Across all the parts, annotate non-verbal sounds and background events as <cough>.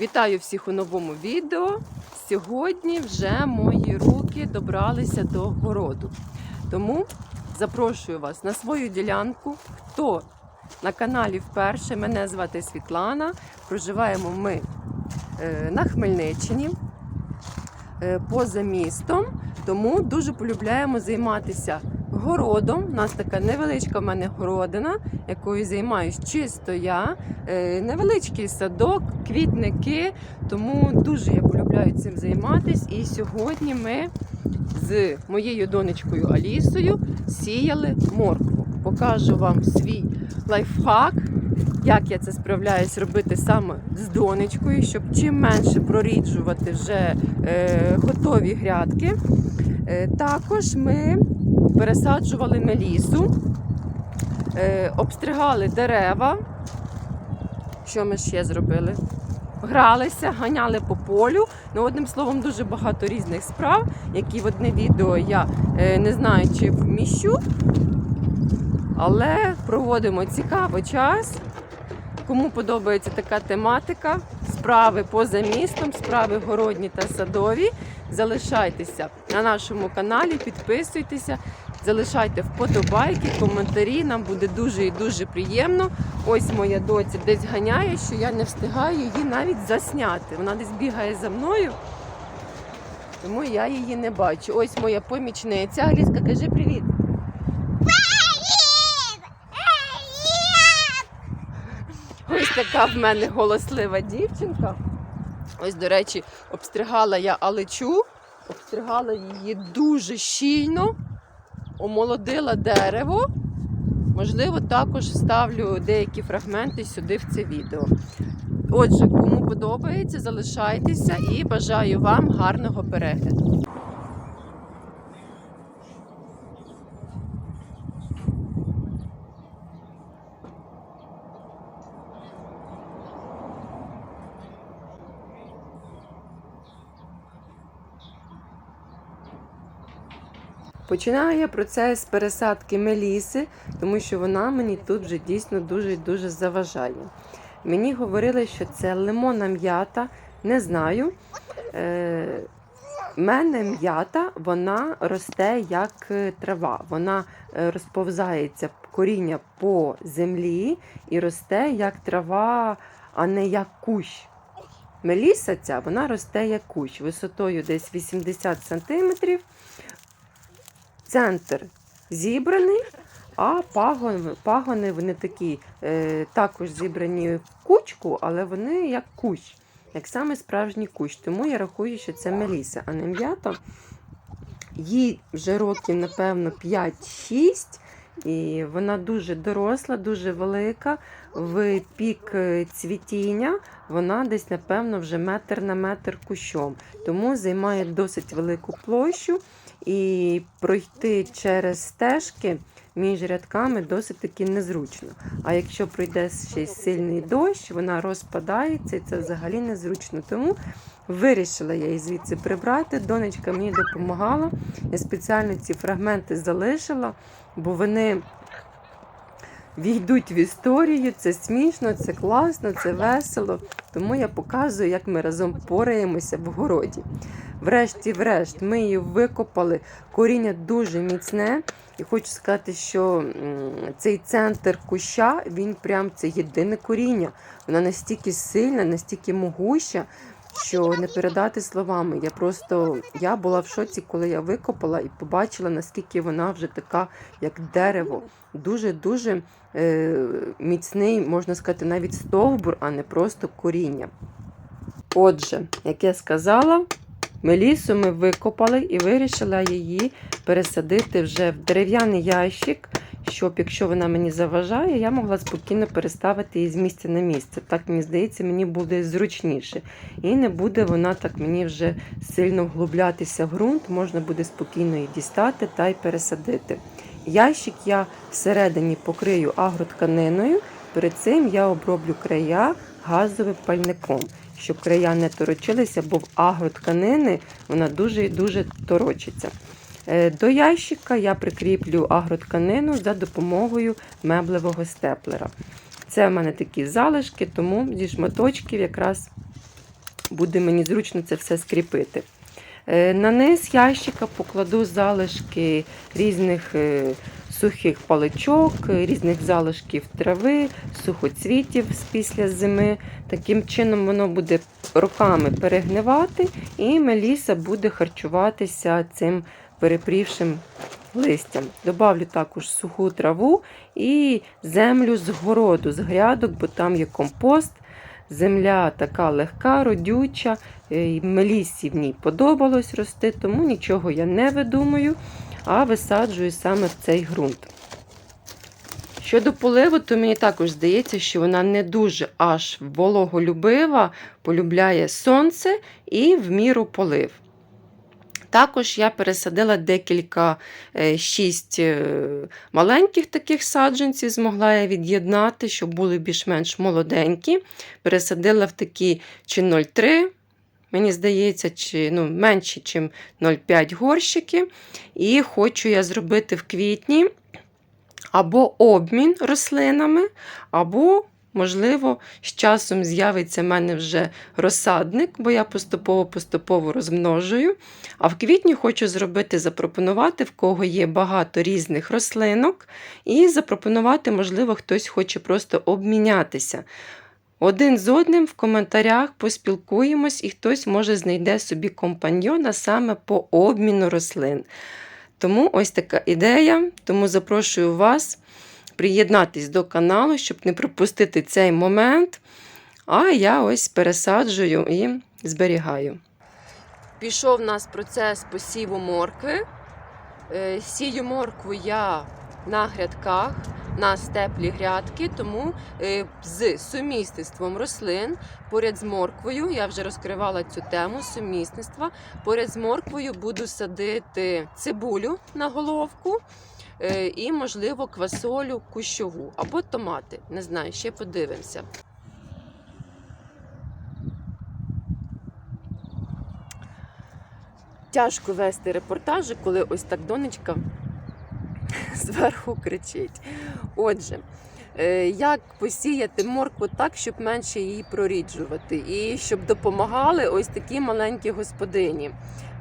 Вітаю всіх у новому відео. Сьогодні вже мої руки добралися до городу. Тому запрошую вас на свою ділянку. Хто на каналі вперше, мене звати Світлана. Проживаємо ми е, на Хмельниччині е, поза містом. Тому дуже полюбляємо займатися городом. У нас така невеличка в мене городина, якою займаюсь чисто я. Е, Невеличкий садок, квітники. Тому дуже я полюбляю цим займатися. І сьогодні ми з моєю донечкою Алісою сіяли моркву. Покажу вам свій лайфхак, як я це справляюсь робити саме з донечкою, щоб чим менше проріджувати вже е, готові грядки. Е, також ми пересаджували мелісу, е, обстригали дерева. Що ми ще зробили? Гралися, ганяли по полю. Ну, одним словом, дуже багато різних справ, які в одне відео я е, не знаю, чи вміщу. Але проводимо цікаво час. Кому подобається така тематика, справи поза містом, справи городні та садові. Залишайтеся на нашому каналі, підписуйтеся, залишайте вподобайки, коментарі. Нам буде дуже і дуже приємно. Ось моя доця десь ганяє, що я не встигаю її навіть засняти. Вона десь бігає за мною, тому я її не бачу. Ось моя помічниця. Аліска, кажи привіт. Ось така в мене голослива дівчинка. Ось, до речі, обстригала я алечу, обстригала її дуже щільно, омолодила дерево. Можливо, також вставлю деякі фрагменти сюди в це відео. Отже, кому подобається, залишайтеся і бажаю вам гарного перегляду. Починаю я процес пересадки меліси, тому що вона мені тут вже дійсно дуже-дуже заважає. Мені говорили, що це лимонна м'ята, не знаю. Е, мене м'ята вона росте як е, трава. Вона е, розповзається коріння по землі і росте як трава, а не як кущ. Меліса ця вона росте як кущ висотою десь 80 см. Центр зібраний, а пагони, пагони вони такі е, також зібрані в кучку, але вони як кущ, як саме справжній кущ. Тому я рахую, що це меліса, а не м'ята. Їй вже років, напевно, 5-6. І вона дуже доросла, дуже велика. В пік е, цвітіння вона десь, напевно, вже метр на метр кущом. Тому займає досить велику площу. І пройти через стежки між рядками досить таки незручно. А якщо пройде ще й сильний дощ, вона розпадається і це взагалі незручно. Тому вирішила я її звідси прибрати. Донечка мені допомагала. Я спеціально ці фрагменти залишила, бо вони війдуть в історію. Це смішно, це класно, це весело. Тому я показую, як ми разом пораємося в городі. Врешті-врешт, ми її викопали. Коріння дуже міцне. І хочу сказати, що цей центр куща, він прям це єдине коріння. Вона настільки сильна, настільки могуща, що не передати словами. Я просто я була в шоці, коли я викопала і побачила, наскільки вона вже така, як дерево. Дуже-дуже е, міцний, можна сказати, навіть стовбур, а не просто коріння. Отже, як я сказала, Мелісу ми викопали і вирішила її пересадити вже в дерев'яний ящик, щоб, якщо вона мені заважає, я могла спокійно переставити її з місця на місце. Так, мені здається, мені буде зручніше. І не буде вона так мені вже сильно вглублятися в ґрунт, можна буде спокійно її дістати та й пересадити. Ящик я всередині покрию агротканиною. Перед цим я оброблю края газовим пальником, щоб края не торочилися, бо в агротканини вона дуже і дуже торочиться. Е, До ящика я прикріплю агротканину за допомогою меблевого степлера. Це в мене такі залишки, тому зі шматочків якраз буде мені зручно це все скріпити. Е, На низ ящика покладу залишки різних е, сухих паличок, різних залишків трави, сухоцвітів з після зими. Таким чином воно буде роками перегнивати, і Меліса буде харчуватися цим перепрівшим листям. Добавлю також суху траву і землю з городу, з грядок, бо там є компост. Земля така легка, родюча, е, Мелісі в ній подобалось рости, тому нічого я не видумаю, а висаджую саме в цей ґрунт. Щодо поливу, то мені також здається, що вона не дуже аж вологолюбива, полюбляє сонце і в міру полив. Також я пересадила декілька е, шість е, маленьких таких саджанців, змогла я від'єднати, щоб були більш-менш молоденькі. Пересадила в такі чи 0,3, мені здається, чи ну, менші, ніж 0,5 горщики. І хочу я зробити в квітні або обмін рослинами, або, можливо, з часом з'явиться в мене вже розсадник, бо я поступово-поступово розмножую. А в квітні хочу зробити, запропонувати, в кого є багато різних рослинок, і запропонувати, можливо, хтось хоче просто обмінятися. Один з одним в коментарях поспілкуємось, і хтось може знайде собі компаньйона саме по обміну рослин. Тому ось така ідея. Тому запрошую вас приєднатись до каналу, щоб не пропустити цей момент. А я ось пересаджую і зберігаю. Пішов у нас процес посіву моркви. Е, Сію моркву я на грядках, на степлі грядки, тому е, з сумісництвом рослин поряд з морквою, я вже розкривала цю тему сумісництва. Поряд з морквою буду садити цибулю на головку і, можливо, квасолю кущову або томати. Не знаю, ще подивимося. Тяжко вести репортажі, коли ось так донечка <laughs> зверху кричить. Отже, е, як посіяти моркву так, щоб менше її проріджувати, і щоб допомагали ось такі маленькі господині.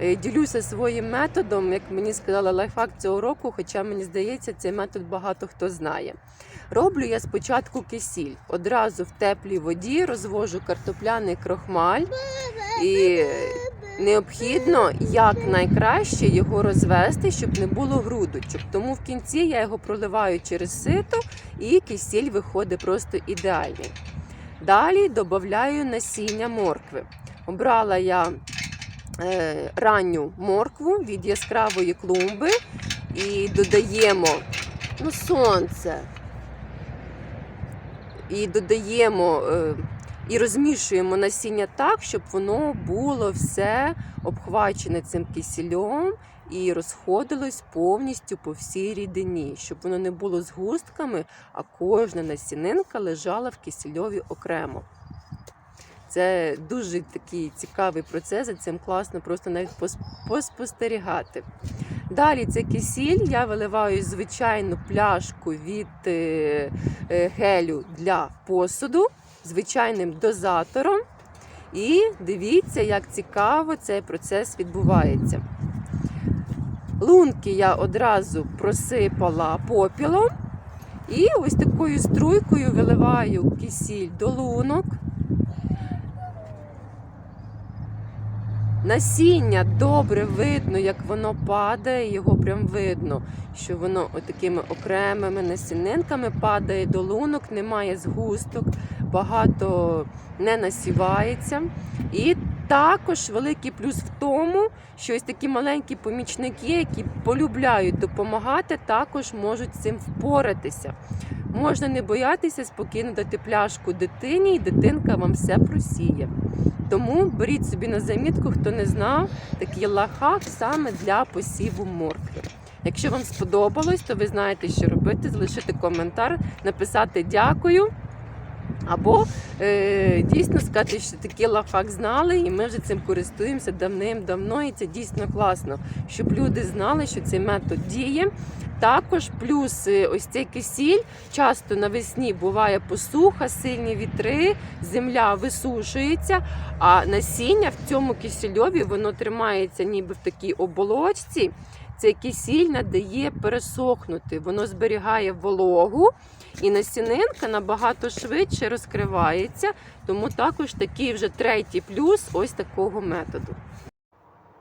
Е, Ділюся своїм методом, як мені сказали, лайфхак цього року, хоча мені здається, цей метод багато хто знає. Роблю я спочатку кисіль. Одразу в теплій воді розвожу картопляний крохмаль і необхідно якнайкраще його розвести, щоб не було грудочок. Тому в кінці я його проливаю через сито і кисіль виходить просто ідеальний. Далі додаю насіння моркви. Обрала я е, ранню моркву від яскравої клумби і додаємо ну, сонце. І додаємо е, і розмішуємо насіння так, щоб воно було все обхвачене цим кисельом і розходилось повністю по всій рідині, щоб воно не було згустками, а кожна насінинка лежала в кисельові окремо. Це дуже такий цікавий процес, за цим класно просто навіть пос- поспостерігати. Далі це кисіль, я виливаю звичайну пляшку від е, е, гелю для посуду звичайним дозатором. І дивіться, як цікаво цей процес відбувається. Лунки я одразу просипала попілом. І ось такою струйкою виливаю кисіль до лунок. Насіння добре видно, як воно падає, його прям видно, що воно такими окремими насінинками падає до лунок, немає згусток, багато не насівається. І також великий плюс в тому, що ось такі маленькі помічники, які полюбляють допомагати, також можуть з цим впоратися. Можна не боятися спокійно дати пляшку дитині, і дитинка вам все просіє. Тому беріть собі на замітку, хто не знав, такий лайфхак саме для посіву моркви. Якщо вам сподобалось, то ви знаєте, що робити, залишити коментар, написати дякую. Або е, дійсно сказати, що такий лафак знали, і ми вже цим користуємося давним-давно, і це дійсно класно, щоб люди знали, що цей метод діє. Також плюс е, ось цей кисіль часто навесні буває посуха, сильні вітри, земля висушується, а насіння в цьому кисельові воно тримається ніби в такій оболочці. Цей кисіль надає пересохнути, воно зберігає вологу, і насінинка набагато швидше розкривається, тому також такий вже третій плюс ось такого методу.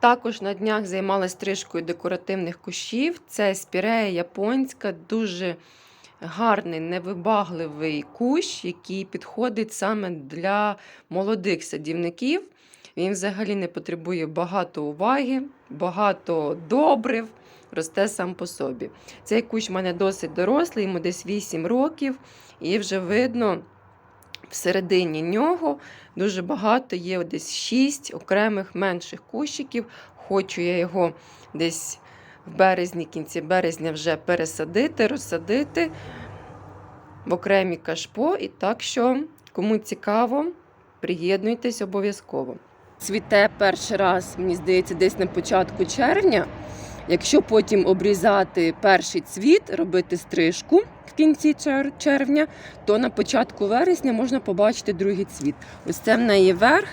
Також на днях займалася стрижкою декоративних кущів. Це спірея японська, дуже гарний, невибагливий кущ, який підходить саме для молодих садівників. Він взагалі не потребує багато уваги, багато добрив, росте сам по собі. Цей кущ в мене досить дорослий, йому десь 8 років, і вже видно всередині нього дуже багато є десь 6 окремих менших кущиків. Хочу я його десь в березні, кінці березня вже пересадити, розсадити в окремі кашпо. І так що, кому цікаво, приєднуйтесь обов'язково. Цвіте перший раз, мені здається, десь на початку червня. Якщо потім обрізати перший цвіт, робити стрижку в кінці червня, то на початку вересня можна побачити другий цвіт. Ось це в неї верх,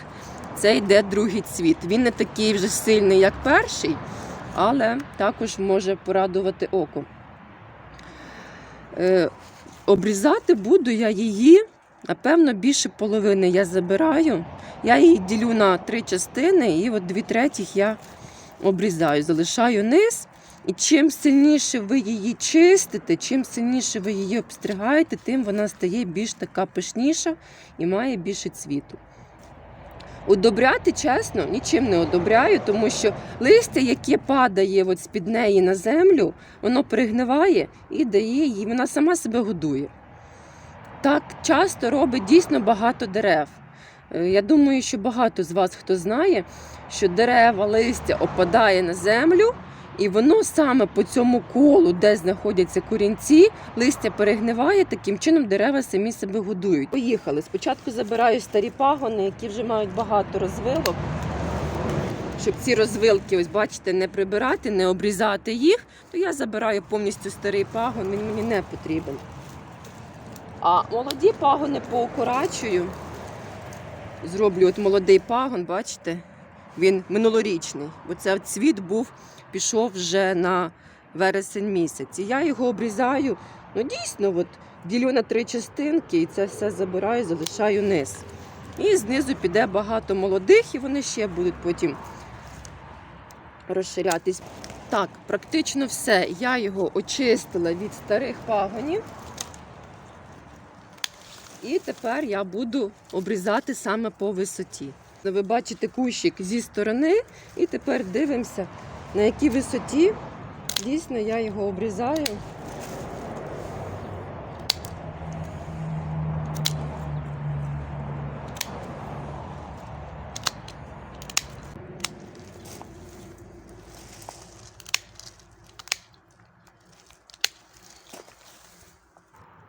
це йде другий цвіт. Він не такий вже сильний, як перший, але також може порадувати око. Е, обрізати буду я її, напевно, більше половини я забираю. Я її ділю на три частини, і от дві третіх я обрізаю, залишаю низ. І чим сильніше ви її чистите, чим сильніше ви її обстригаєте, тим вона стає більш така пишніша і має більше цвіту. Удобряти, чесно, нічим не одобряю, тому що листя, яке падає от з-під неї на землю, воно пригниває і дає їй, вона сама себе годує. Так часто робить дійсно багато дерев. Е, Я думаю, що багато з вас хто знає, що дерева, листя опадає на землю, і воно саме по цьому колу, де знаходяться корінці, листя перегниває, таким чином дерева самі себе годують. Поїхали. Спочатку забираю старі пагони, які вже мають багато розвилок. Щоб ці розвилки, ось бачите, не прибирати, не обрізати їх, то я забираю повністю старий пагон, він мені не потрібен. А молоді пагони поукорачую. Зроблю от молодий пагон, бачите? Він минулорічний, бо це цвіт був, пішов вже на вересень місяць. І я його обрізаю. Ну, дійсно, от, ділю на три частинки і це все забираю, залишаю низ. І знизу піде багато молодих, і вони ще будуть потім розширятись. Так, практично все. Я його очистила від старих пагонів. І тепер я буду обрізати саме по висоті. Ви бачите кущик зі сторони, і тепер дивимося, на якій висоті дійсно я його обрізаю.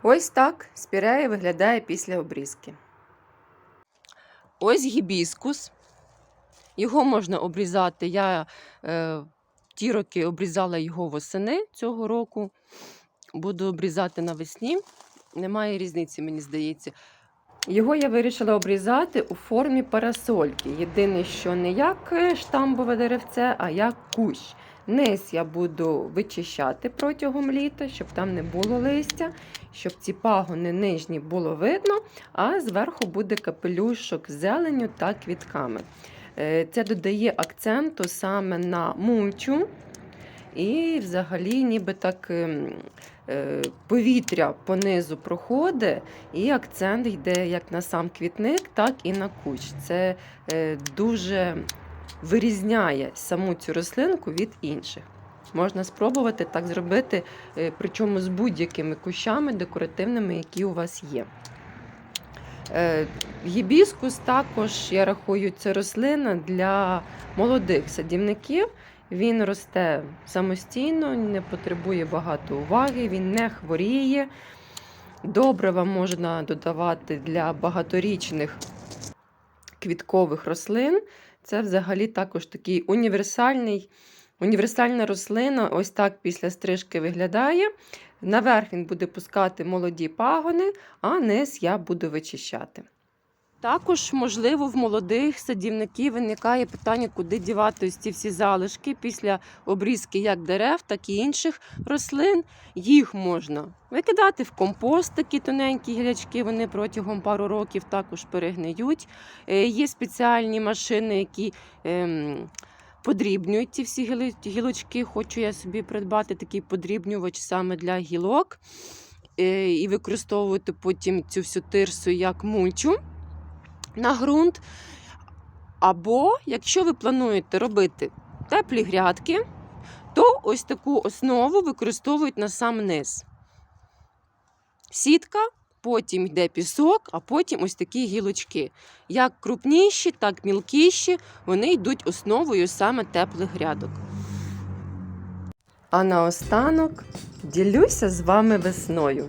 Ось так спірея виглядає після обрізки. Ось гібіскус. Його можна обрізати. Я е, ті роки обрізала його восени цього року. Буду обрізати навесні. Немає різниці, мені здається. Його я вирішила обрізати у формі парасольки. Єдине, що не як е, штамбове деревце, а як кущ. Низ я буду вичищати протягом літа, щоб там не було листя, щоб ці пагони нижні було видно, а зверху буде капелюшок з зеленю та квітками. Е, Це додає акценту саме на мульчу. І взагалі, ніби так ем, е, повітря понизу проходить, і акцент йде як на сам квітник, так і на кущ. Це е, дуже вирізняє саму цю рослинку від інших. Можна спробувати так зробити, е, причому з будь-якими кущами декоративними, які у вас є. Е, Гібіскус також, я рахую, це рослина для молодих садівників. Він росте самостійно, не потребує багато уваги, він не хворіє. Добрива можна додавати для багаторічних квіткових рослин. Це взагалі також такий універсальний, універсальна рослина. Ось так після стрижки виглядає. Наверх він буде пускати молоді пагони, а низ я буду вичищати. Також, можливо, в молодих садівників виникає питання, куди дівати ось ці всі залишки після обрізки як дерев, так і інших рослин. Їх можна викидати в компост, такі тоненькі гілячки, вони протягом пару років також перегниють. Е, Є спеціальні машини, які ем, подрібнюють ці всі гілочки. Хочу я собі придбати такий подрібнювач саме для гілок е, і використовувати потім цю всю тирсу як мульчу на ґрунт. Або, якщо ви плануєте робити теплі грядки, то ось таку основу використовують на сам низ. Сітка, потім йде пісок, а потім ось такі гілочки. Як крупніші, так мілкіші, вони йдуть основою саме теплих грядок. А наостанок ділюся з вами весною.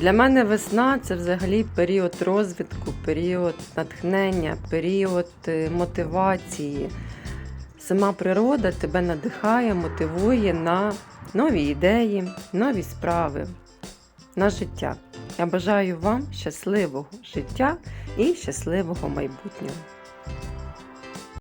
Для мене весна це взагалі період розвитку, період натхнення, період е, мотивації. Сама природа тебе надихає, мотивує на нові ідеї, нові справи, на життя. Я бажаю вам щасливого життя і щасливого майбутнього.